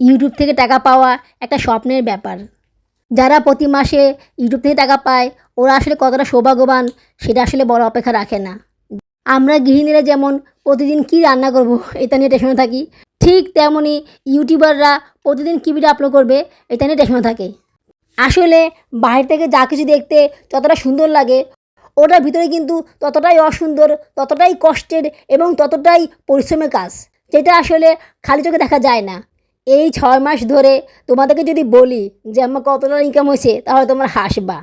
YouTube থেকে টাকা পাওয়া একটা স্বপ্নের ব্যাপার। যারা প্রতি মাসে ইউটিউব থেকে টাকা পায়, ওরা আসলে কতটা সৌভাগ্যবান সেটা আসলে বড় অপেক্ষা রাখে না। আমরা গৃহিণীরা যেমন প্রতিদিন কী রান্না করব, এটা নিয়ে টেনশনে থাকি, ঠিক তেমনই ইউটিউবাররা প্রতিদিন কী ভিডিও আপলোড করবে, এটা নিয়ে টেনশনে থাকে। আসলে বাইরে থেকে যা কিছু দেখতে যতটা সুন্দর লাগে, ওটার ভিতরে কিন্তু ততটাই অসুন্দর, ততটাই কষ্টের এবং ততটাই পরিশ্রমের কাজ, যেটা আসলে খালি চোখে দেখা যায় না। এই ছয় মাস ধরে তোমাদেরকে যদি বলি যে আমার কতটা ইনকাম হয়েছে, তাহলে তোমরা হাসবা।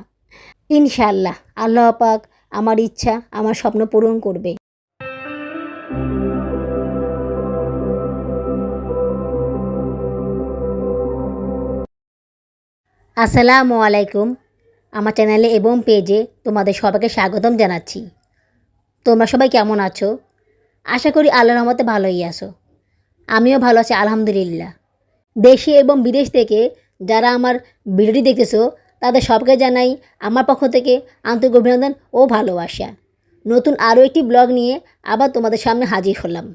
ইনশাল্লাহ আল্লাহ পাক আমার ইচ্ছা, আমার স্বপ্ন পূরণ করবে। আসসালামু আলাইকুম, আমার চ্যানেলে এবং পেজে তোমাদের সবাইকে স্বাগতম জানাচ্ছি। তোমরা সবাই কেমন আছো? আশা করি আল্লাহর রহমতে ভালোই আছো। আমিও ভালো আছি, আলহামদুলিল্লাহ। দেশে এবং বিদেশ থেকে যারা আমার ভিডিওটি দেখতেছো, তাদের সবকে জানাই আমার পক্ষ থেকে আন্তরিক অভিনন্দন ও ভালোবাসা। নতুন আরও একটি ব্লগ নিয়ে আবার তোমাদের সামনে হাজির হলাম।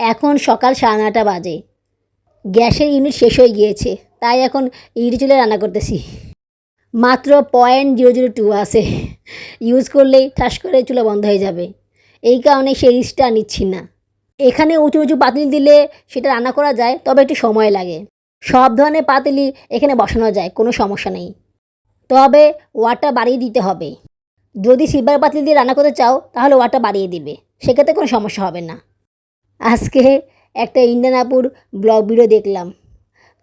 এখন সকাল সাড়ে নটা বাজে। গ্যাসের ইউনিট শেষ হয়ে গিয়েছে, তাই এখন ইউনিট চুলে রান্না করতেছি। মাত্র পয়েন্ট জিরো জিরো টু আছে। ইউজ করলেই ঠাস করে চুলা বন্ধ হয়ে যাবে। এই কারণে সেই রিস্কটা নিচ্ছি না। এখানে উঁচু উঁচু পাতিল দিলে সেটা রান্না করা যায়, তবে একটু সময় লাগে। সব ধরনের পাতিলি এখানে বসানো যায়, কোনো সমস্যা নেই। তবে ওয়াটটা বাড়িয়ে দিতে হবে। যদি সিলভার পাতিল দিয়ে রান্না করতে চাও, তাহলে ওয়াটটা বাড়িয়ে দিবে। সেক্ষেত্রে কোনো সমস্যা হবে না। আজকে একটা ইন্ডিয়ান আপুর ব্লগ ভিডিও দেখলাম।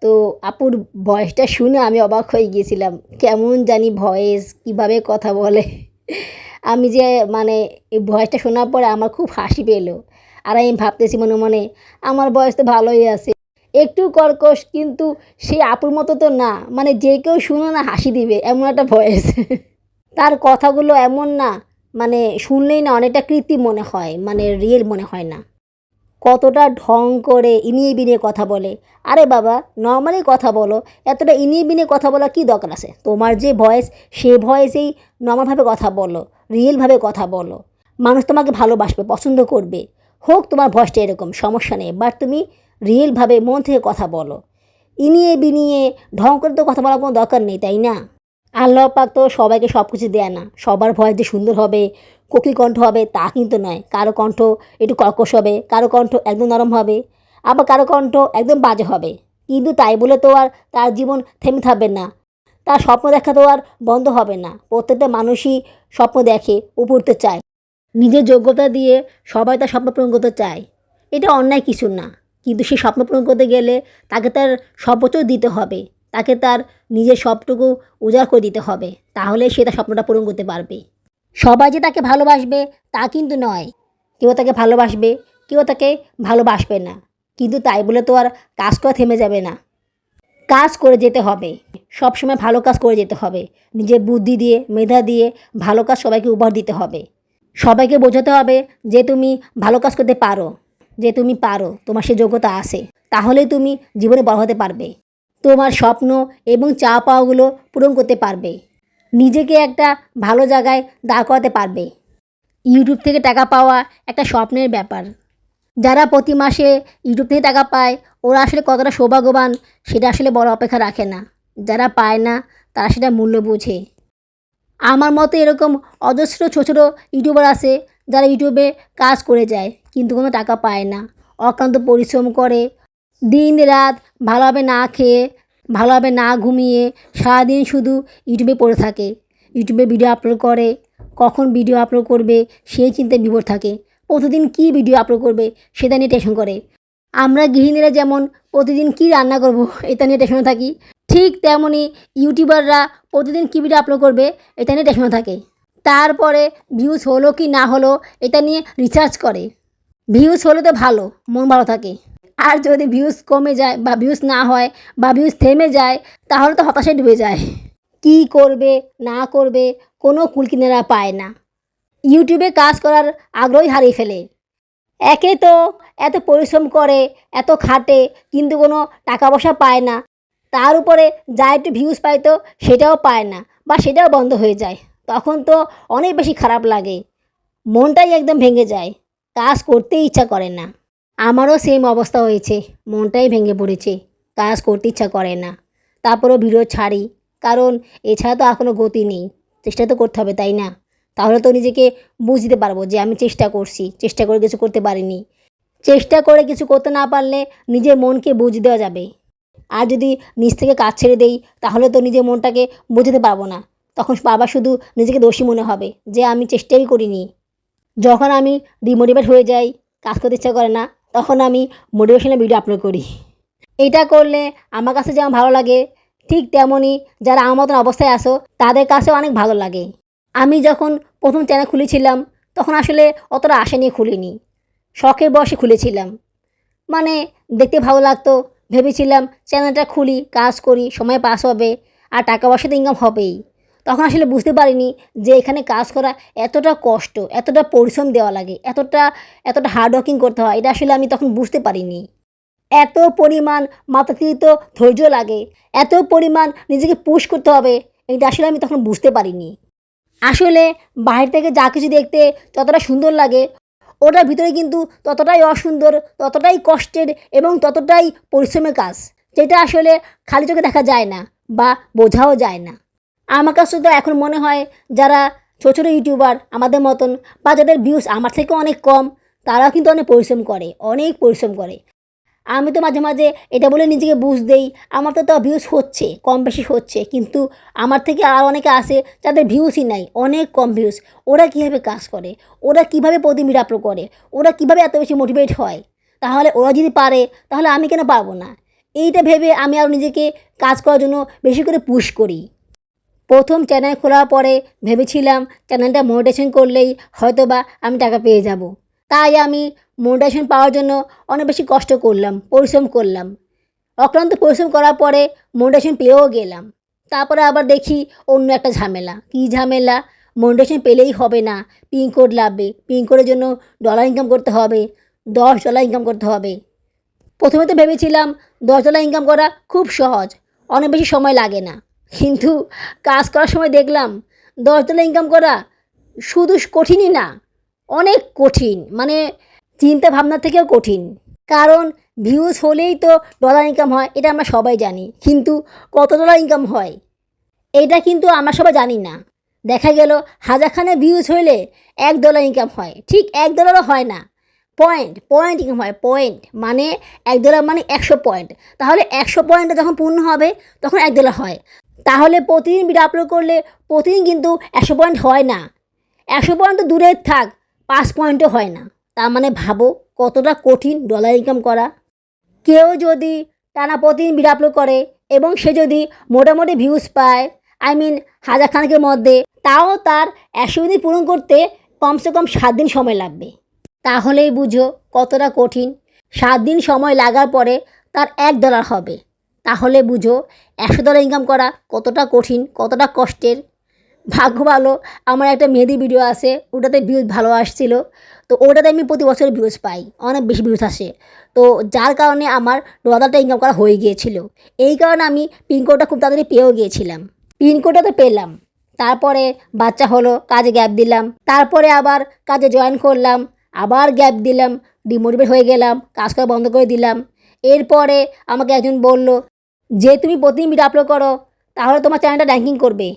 তো আপুর ভয়েসটা শুনে আমি অবাক হয়ে গিয়েছিলাম, কেমন জানি ভয়েস, কীভাবে কথা বলে। আমি যে মানে এই ভয়েসটা শোনার পরে আমার খুব হাসি পেল। আর আমি ভাবতেছি মনে মনে, আমার বয়স তো ভালোই আছে। একটু কর্কশ, কিন্তু সেই আপুর মতো তো না। মানে যে কেউ শুনো না হাসি দিবে, এমন একটা ভয়েস তার কথাগুলো এমন না মানে শুনলেই না অনেকটা কৃত্রিম মনে হয় মানে রিয়েল মনে হয় না। কতটা ঢং করে ইনিয়ে বিনিয়ে কথা বলে। আরে বাবা নর্মালি কথা বলো, এতটা ইনিয়ে বিনিয়ে কথা বলার কী দরকার আছে? তোমার যে ভয়েস সে ভয়েসেই নর্মালভাবে কথা বলো রিয়েলভাবে কথা বলো। মানুষ তোমাকে ভালোবাসবে, পছন্দ করবে। হোক তোমার ভয়েসটা এরকম, সমস্যা নেই। বাট তুমি রিয়েলভাবে মন থেকে কথা বলো। ইনিয়ে বিনিয়ে ঢং করে তো কথা বলার কোনো দরকার নেই, তাই না? আল্লাহ পাক তো সবাইকে সব কিছু দেয় না। সবার ভয়েস যে সুন্দর হবে, কোকিল কণ্ঠ হবে, তা কিন্তু নয়। কারও কণ্ঠ একটু কর্কশ হবে, কারও কণ্ঠ একদম নরম হবে, আবার কারও কণ্ঠ একদম বাজে হবে। কিন্তু তাই বলে তো আর তার জীবন থেমে থাকবে না। তার স্বপ্ন দেখা তো আর বন্ধ হবে না। প্রত্যেকটা মানুষই স্বপ্ন দেখে উপরতে চায়। নিজের যোগ্যতা দিয়ে সবাই তার স্বপ্ন পূরণ করতে চায়। এটা অন্যায় কিছু না। কিন্তু সেই স্বপ্ন পূরণ করতে গেলে তাকে তার সর্বোচ্চ দিতে হবে। তাকে তার নিজের সবটুকু উজাড় করে দিতে হবে। তাহলে সে তার স্বপ্নটা পূরণ করতে পারবে। সবাই যে তাকে ভালোবাসবে তা কিন্তু নয়। কেউ তাকে ভালোবাসবে, কেউ তাকে ভালোবাসবে না। কিন্তু তাই বলে তো আর কাজ করা থেমে যাবে না। কাজ করে যেতে হবে। সবসময় ভালো কাজ করে যেতে হবে। নিজের বুদ্ধি দিয়ে, মেধা দিয়ে ভালো কাজ সবাইকে উপহার দিতে হবে। সবাইকে বোঝাতে হবে যে তুমি ভালো কাজ করতে পারো, যে তুমি পারো, তোমার সে যোগ্যতা আছে, তাহলেই তুমি জীবনে বড় হতে পারবে। তোমার স্বপ্ন এবং চা পাওয়াগুলো পূরণ করতে পারবে। নিজেকে একটা ভালো জায়গায় দাঁড় করাতে পারবে। ইউটিউব থেকে টাকা পাওয়া একটা স্বপ্নের ব্যাপার। যারা প্রতি মাসে ইউটিউব থেকে টাকা পায়, ওরা আসলে কতটা সৌভাগ্যবান, সেটা আসলে বড় অপেক্ষা রাখে না। যারা পায় না, তারা সেটা মূল্য বোঝে। আমার মতো এরকম অজস্র ছোটো ছোটো ইউটিউবার আছে যারা ইউটিউবে কাজ করে যায়, কিন্তু কোনো টাকা পায় না। অক্লান্ত পরিশ্রম করে, দিন রাত ভালোভাবে না খেয়ে, ভালোভাবে না ঘুমিয়ে সারাদিন শুধু ইউটিউবে পড়ে থাকে। ইউটিউবে ভিডিও আপলোড করে, কখন ভিডিও আপলোড করবে সেই চিন্তায় বিভোর থাকে। প্রতিদিন কী ভিডিও আপলোড করবে সেটা নিয়ে টেনশন করে। আমরা গৃহিণীরা যেমন প্রতিদিন কী রান্না করব, এটা নিয়ে টেনশনে থাকি ঠিক তেমনই ইউটিউবাররা প্রতিদিন কী ভিডিও আপলোড করবে, এটা নিয়ে টেনশনে থাকে। তারপরে ভিউজ হলো কি না হলো, এটা নিয়ে রিসার্চ করে। ভিউজ হলে তো ভালো, মন ভালো থাকে। আর যদি ভিউজ কমে যায় বা ভিউজ না হয় বা ভিউজ থেমে যায়, তাহলে তো হতাশায় ডুবে যায়। কি করবে, না করবে, কোনো কুলকিনারা পায় না। ইউটিউবে কাজ করার আগ্রহই হারিয়ে ফেলে। একে তো এত পরিশ্রম করে, এত খাটে, কিন্তু কোনো টাকা পয়সা পায় না। তার উপরে যা একটু ভিউজ পায় তো সেটাও পায় না বা সেটাও বন্ধ হয়ে যায়। তখন তো অনেক বেশি খারাপ লাগে। মনটাই একদম ভেঙে যায়। কাজ করতেই ইচ্ছা করে না। আমারও সেম অবস্থা হয়েছে। মনটাই ভেঙে পড়েছে। কাজ করতে ইচ্ছা করে না। তারপরেও ভিডিও ছাড়ি। কারণ এছাড়া তো কোনো গতি নেই। চেষ্টা তো করতে হবে, তাই না? তাহলে তো নিজেকে বুঝতে পারব যে আমি চেষ্টা করছি। চেষ্টা করে কিছু করতে পারিনি। চেষ্টা করে কিছু করতে না পারলে নিজের মনকে বুঝ দেওয়া যাবে। আর যদি নিজ থেকে কাজ ছেড়ে দেই, তাহলে তো নিজের মনটাকে বোঝাতে পারব না। তখন বাবা শুধু নিজেকে দোষী মনে হবে যে আমি চেষ্টাই করিনি। যখন আমি ডিমোটিভেট হয়ে যাই, কাজ করতে ইচ্ছা করে না, তখন আমি মোটিভেশনাল ভিডিও আপলোড করি। এটা করলে আমার কাছে যেমন ভালো লাগে, ঠিক তেমনই যারা আমার মতন অবস্থায় আসো তাদের কাছেও অনেক ভালো লাগে। আমি যখন প্রথম চ্যানেল খুলেছিলাম, তখন আসলে অতটা আশা নিয়ে খুলিনি। শখের বয়সে খুলেছিলাম। মানে দেখতে ভালো লাগতো ভেবেছিলাম চ্যানেলটা খুলি, কাজ করি, সময় পাস হবে আর টাকা পয়সা তো ইনকাম হবেই। তখন আসলে বুঝতে পারিনি যে এখানে কাজ করা এতটা কষ্ট, এতটা পরিশ্রম দেওয়া লাগে, এতটা এতটা হার্ড ওয়ার্কিং করতে হয়, এটা আসলে আমি তখন বুঝতে পারিনি। এত পরিমাণ মাতাতীত ধৈর্য লাগে, এত পরিমাণ নিজেকে পুশ করতে হবে, এটা আসলে আমি তখন বুঝতে পারিনি। আসলে বাইরে থেকে যা কিছু দেখতে যতটা সুন্দর লাগে ওটার ভিতরে কিন্তু ততটাই অসুন্দর, ততটাই কষ্টের এবং ততটাই পরিশ্রমের কাজ, যেটা আসলে খালি চোখে দেখা যায় না বা বোঝাও যায় না। আমার কাছে তো এখন মনে হয় যারা ছোটো ছোটো ইউটিউবার আমাদের মতন বা যাদের ভিউস আমার থেকে অনেক কম, তারাও কিন্তু অনেক পরিশ্রম করে, অনেক পরিশ্রম করে। আমি তো মাঝে মাঝে এটা বলে নিজেকে বুঝ দেই। আমার তো তো ভিউজ হচ্ছে, কম বেশি হচ্ছে। কিন্তু আমার থেকে আর অনেকে আসে যাদের ভিউজই নাই, অনেক কম ভিউজ ওরা কীভাবে কাজ করে? ওরা কীভাবে প্রতিদিন আপলোড করে? ওরা কীভাবে এত বেশি মোটিভেট হয়? তাহলে ওরা যদি পারে, তাহলে আমি কেন পারব না? এইটা ভেবে আমি আরও নিজেকে কাজ করার জন্য বেশি করে পুশ করি। প্রথম চ্যানেল খোলার পরে ভেবেছিলাম চ্যানেলটা মোটিভেশন করলেই হয়তো বা আমি টাকা পেয়ে যাব। তাই আমি মোটিভেশন পাওয়ার জন্য অনেক বেশি কষ্ট করলাম, পরিশ্রম করলাম। অক্লান্ত পরিশ্রম করার পরে মোটিভেশন পেয়েও গেলাম। তারপরে আবার দেখি অন্য একটা ঝামেলা। কী ঝামেলা? মোটিভেশন পেলেই হবে না। পিন কোড লাগবে। পিন কোডের জন্য ডলার ইনকাম করতে হবে। দশ ডলার ইনকাম করতে হবে। প্রথমে তো ভেবেছিলাম দশ ডলার ইনকাম করা খুব সহজ। অনেক বেশি সময় লাগে না। কিন্তু কাজ করার সময় দেখলাম দশ ডলার ইনকাম করা শুধু কঠিনই না। অনেক কঠিন মানে চিন্তা ভাবনা থেকেও কঠিন। কারণ ভিউজ হলেই তো ডলার ইনকাম হয়, এটা আমরা সবাই জানি। কিন্তু কত ডলার ইনকাম হয়? এটা কিন্তু আমরা সবাই জানি না। দেখা গেল, হাজারখানে ভিউজ হইলে এক ডলার ইনকাম হয়। ঠিক এক ডলারও হয় না। পয়েন্ট পয়েন্ট ইনকাম হয় পয়েন্ট মানে এক ডলার মানে একশো পয়েন্ট তাহলে একশো পয়েন্টে যখন পূর্ণ হবে, তখন এক ডলার হয়। তাহলে প্রতিদিন ভিডিও আপলোড করলে প্রতিদিন কিন্তু একশো পয়েন্ট হয় না। একশো পয়েন্ট তো দূরে থাক পাঁচ পয়েন্টও হয় না। তার মানে ভাবো কতটা কঠিন ডলার ইনকাম করা। কেউ যদি টানা প্রতিদিন ভিডিও আপলোড করে এবং সে যদি মোটামুটি ভিউজ পায় আই মিন হাজার খানেকের মধ্যে, তাও তার একশো দিন পূরণ করতে কমসে কম সাত দিন সময় লাগবে। তাহলেই বুঝো কতটা কঠিন। সাত দিন সময় লাগার পরে তার এক ডলার হবে। তাহলে বুঝো একশো ডলার ইনকাম করা কতটা কঠিন, কতটা কষ্টের। ভাগ্য ভালো। আমার একটা মেহেদি ভিডিও আছে, ওটাতে ভিউজ ভালো আসছিল। তো ওটাতে আমি প্রতি বছর ভিউজ পাই, অনেক বেশি ভিউজ আসে। তো যার কারণে আমার ডলারটা ইনকাম করা হয়ে গিয়েছিল। এই কারণে আমি পিনকোডটা খুব তাড়াতাড়ি পেয়েও গিয়েছিলাম। পিনকোডটা তো পেলাম। তারপরে বাচ্চা হলো, কাজে গ্যাপ দিলাম। তারপরে আবার কাজে জয়েন করলাম, আবার গ্যাপ দিলাম ডিমোটিভেট হয়ে গেলাম, কাজ করা বন্ধ করে দিলাম। এরপরে আমাকে একজন বলল, যে তুমি প্রতিদিন ভিডিও আপলোড করো, তাহলে তোমার চ্যানেলটা র্যাঙ্কিং করবে।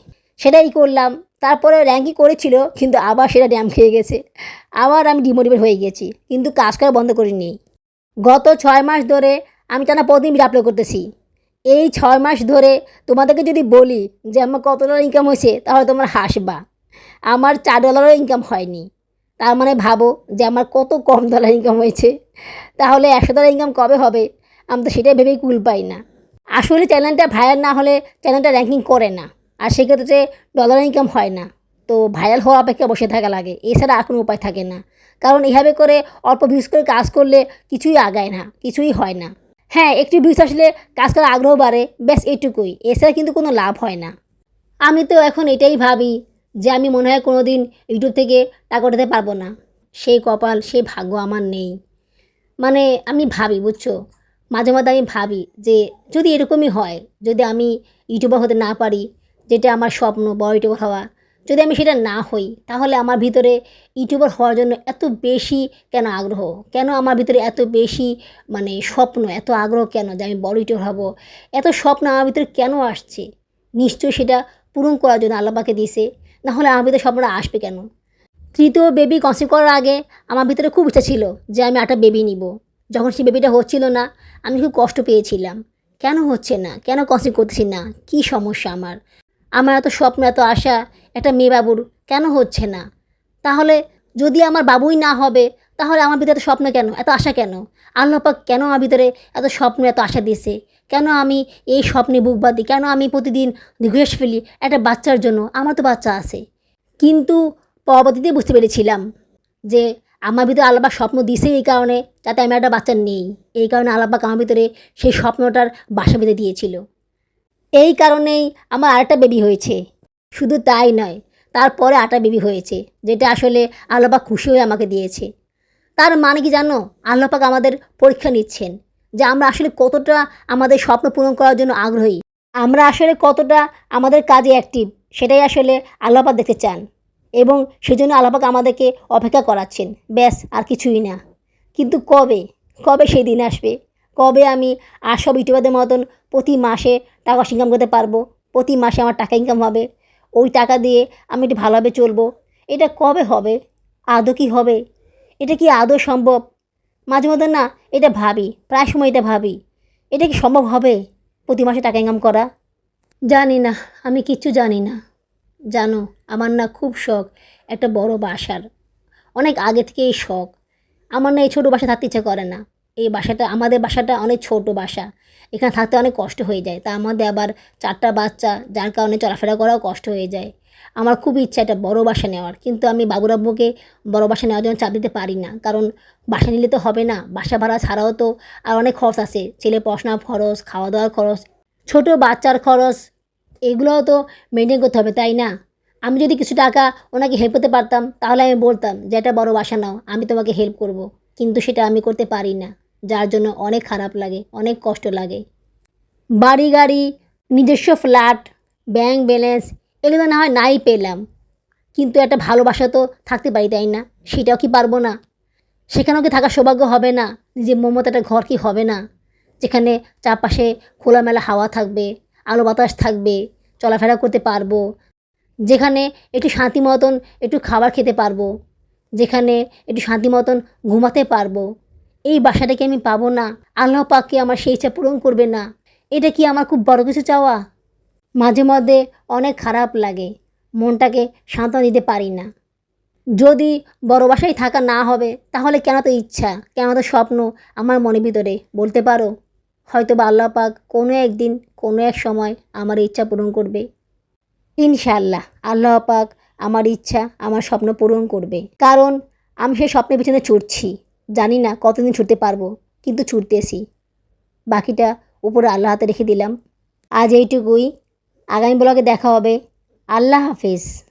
সেটাই করলাম। তারপরে র্যাঙ্কিং করেছিল, কিন্তু আবার সেটা ড্যাম খেয়ে গেছে। আবার আমি ডিমোটিভেট হয়ে গেছি, কিন্তু কাজ করা বন্ধ করিনি। গত ছয় মাস ধরে আমি টানা প্রতিদিন আপলোড করতেছি। এই ছয় মাস ধরে তোমাদেরকে যদি বলি যে আমার কত ডলার ইনকাম হয়েছে, তাহলে তোমরা হাসবা। আমার চার ডলারও ইনকাম হয়নি। তার মানে ভাবো যে আমার কত কম ডলার ইনকাম হয়েছে। তাহলে একশো ডলার ইনকাম কবে হবে? আমি তো সেটাই ভেবেই কুল পাই না। আসলে চ্যানেলটা ভাইরাল না হলে চ্যানেলটা র্যাঙ্কিং করে না। আর সেক্ষেত্রে ডলার ইনকাম হয় না। তো ভাইরাল হওয়া অপেক্ষা বসে থাকা লাগে। এছাড়া আর কোনো উপায় থাকে না। কারণ এভাবে করে অল্প ভিউজ করে কাজ করলে কিছুই আগায় না, কিছুই হয় না। হ্যাঁ একটু ভিউজ আসলে কাজ করার আগ্রহ বাড়ে। ব্যাস এইটুকুই এছাড়া কিন্তু কোনো লাভ হয় না। আমি তো এখন এটাই ভাবি যে আমি মনে হয় কোনো দিন ইউটিউব থেকে টাকা উঠাতে পারব না। সেই কপাল, সেই ভাগ্য আমার নেই। মানে আমি ভাবি, বুঝছ? মাঝে মাঝে আমি ভাবি যে যদি এরকমই হয়, যদি আমি ইউটিউবার হতে না পারি যেটা আমার স্বপ্ন, বড় ইউটিউবার হওয়া। যদি আমি সেটা না হই, তাহলে আমার ভিতরে ইউটিউবার হওয়ার জন্য এত বেশি কেন আগ্রহ? কেন আমার ভিতরে এত বেশি মানে স্বপ্ন? এত আগ্রহ কেন যে আমি বড় ইউটিউবার হব? এত স্বপ্ন আমার ভিতরে কেন আসছে? নিশ্চয়ই সেটা পূরণ করার জন্য আল্লাপাকে দিছে না হলে আমার ভিতরে স্বপ্নটা আসবে কেন? তৃতীয় বেবি কনসিভ করার আগে আমার ভিতরে খুব ইচ্ছা ছিল যে আমি একটা বেবি নিব। যখন সেই বেবিটা হচ্ছিল না, আমি খুব কষ্ট পেয়েছিলাম। কেন হচ্ছে না? কেন কনসিভ করতেছি না? কী সমস্যা আমার? আমার এত স্বপ্ন, এত আশা, একটা মেয়ে বাবুর কেন হচ্ছে না? তাহলে যদি আমার বাবুই না হবে, তাহলে আমার ভিতরে এত স্বপ্ন কেন? এত আশা কেন? আল্লাহ পাক কেন আমার ভিতরে এত স্বপ্ন, এত আশা দিয়েছে? কেন আমি এই স্বপ্নে বুক বাঁধি? কেন আমি প্রতিদিন ঘুষ ফেলি? একটা বাচ্চার জন্য আমার তো বাচ্চা আছে। কিন্তু পরবর্তীতে বুঝতে পেরেছিলাম যে আমার ভিতরে আল্লাপাক স্বপ্ন দিছে এই কারণে যাতে আমি একটা বাচ্চা নেই। এই কারণে আল্লাপাক আমার ভিতরে সেই স্বপ্নটার বাসা বেঁধে দিয়েছিল। এই কারণেই আমার আরেকটা বেবি হয়েছে। শুধু তাই নয়, তারপরে আটা বেবি হয়েছে, যেটা আসলে আল্লাপাক খুশি হয়ে আমাকে দিয়েছে। তার মানে কি জানো? আল্লাপাক আমাদের পরীক্ষা নিচ্ছেন যে আমরা আসলে কতটা আমাদের স্বপ্ন পূরণ করার জন্য আগ্রহী। আমরা আসলে কতটা আমাদের কাজে অ্যাক্টিভ সেটাই আসলে আল্লাপাক দেখতে চান। এবং সেজন্য আল্লাপাক আমাদেরকে অপেক্ষা করাচ্ছেন। ব্যাস, আর কিছুই না। কিন্তু কবে? কবে সেই দিন আসবে? কবে আমি আর সব ইউটিউবারদের মতন প্রতি মাসে টাকা ইনকাম করতে পারব? প্রতি মাসে আমার টাকা ইনকাম হবে। ওই টাকা দিয়ে আমি একটু ভালোভাবে চলবো। এটা কবে হবে? আদৌ কি হবে? এটা কি আদৌ সম্ভব? মাঝে মধ্যে না, এটা ভাবি। প্রায় সময় এটা ভাবি। এটা কি সম্ভব হবে প্রতি মাসে টাকা ইনকাম করা? জানি না, আমি কিচ্ছু জানি না। জানো, আমার না খুব শখ একটা বড় বাসার। অনেক আগে থেকেই শখ। আমার না এই ছোটো বাসা থাকতে ইচ্ছে করে না। এই বাসাটা, আমাদের বাসাটা অনেক ছোট বাসা। এখানে থাকতে অনেক কষ্ট হয়ে যায়। তা আমাদের আবার চারটা বাচ্চা, যার কারণে চলাফেরা করাও কষ্ট হয়ে যায়। আমার খুব ইচ্ছা একটা বড় বাসা নেওয়ার, কিন্তু আমি বাবুরাব্বুকে বড় বাসা নেওয়ার জন্য চাপ দিতে পারি না। কারণ বাসা নিলে তো হবে না, বাসা ভাড়া ছাড়াও তো আর অনেক খরচ আছে। ছেলে পড়াশোনার খরচ খাওয়া দাওয়ার খরচ, ছোট বাচ্চার খরচ, এগুলোও তো মেনটেন করতে হবে, তাই না? আমি যদি কিছু টাকা ওনাকে হেল্প করতে পারতাম, তাহলে আমি বলতাম যে, একটা বড় বাসা নাও, আমি তোমাকে হেল্প করব। কিন্তু সেটা আমি করতে পারি না। যার জন্য অনেক খারাপ লাগে, অনেক কষ্ট লাগে। বাড়ি গাড়ি, নিজস্ব ফ্ল্যাট, ব্যাংক ব্যালেন্স, এগুলো না হয় নাই পেলাম। কিন্তু একটা ভালোবাসা তো থাকতে পারি, তাই না? সেটাও কি পারব না? সেখানেও কি থাকার সৌভাগ্য হবে না? নিজের মমতা একটা ঘর কি হবে না? যেখানে চারপাশে খোলামেলা হাওয়া থাকবে, আলো বাতাস থাকবে, চলাফেরা করতে পারব। যেখানে একটু শান্তি মতন একটু খাবার খেতে পারব। যেখানে একটু শান্তি মতন ঘুমাতে পারব। এই বাসাটাকে আমি পাবো না? আল্লাহ পাককে আমার সেই ইচ্ছা পূরণ করবে না? এটা কি আমার খুব বড় কিছু চাওয়া? মাঝে মধ্যে অনেক খারাপ লাগে, মনটাকে সান্ত্বনা দিতে পারি না। যদি বড় বাসায় থাকা না হবে, তাহলে কেন তো ইচ্ছা? কেন তো স্বপ্ন? আমার মনের ভিতরে বলতে পারো? হয়তো বা আল্লাহ পাক কোনো একদিন, কোনো এক সময় আমার ইচ্ছা পূরণ করবে। ইনশাল্লাহ আল্লাহ পাক আমার ইচ্ছা, আমার স্বপ্ন পূরণ করবে। কারণ আমি সেই স্বপ্নের পিছনে ছুটছি। জানি না কতদিন ছুটতে পারব, কিন্তু ছুটতেছি। বাকিটা উপরে আল্লাহ হাতে রেখে দিলাম। আজ এইটুকুই। আগামী ব্লগে দেখা হবে। আল্লাহ হাফিজ।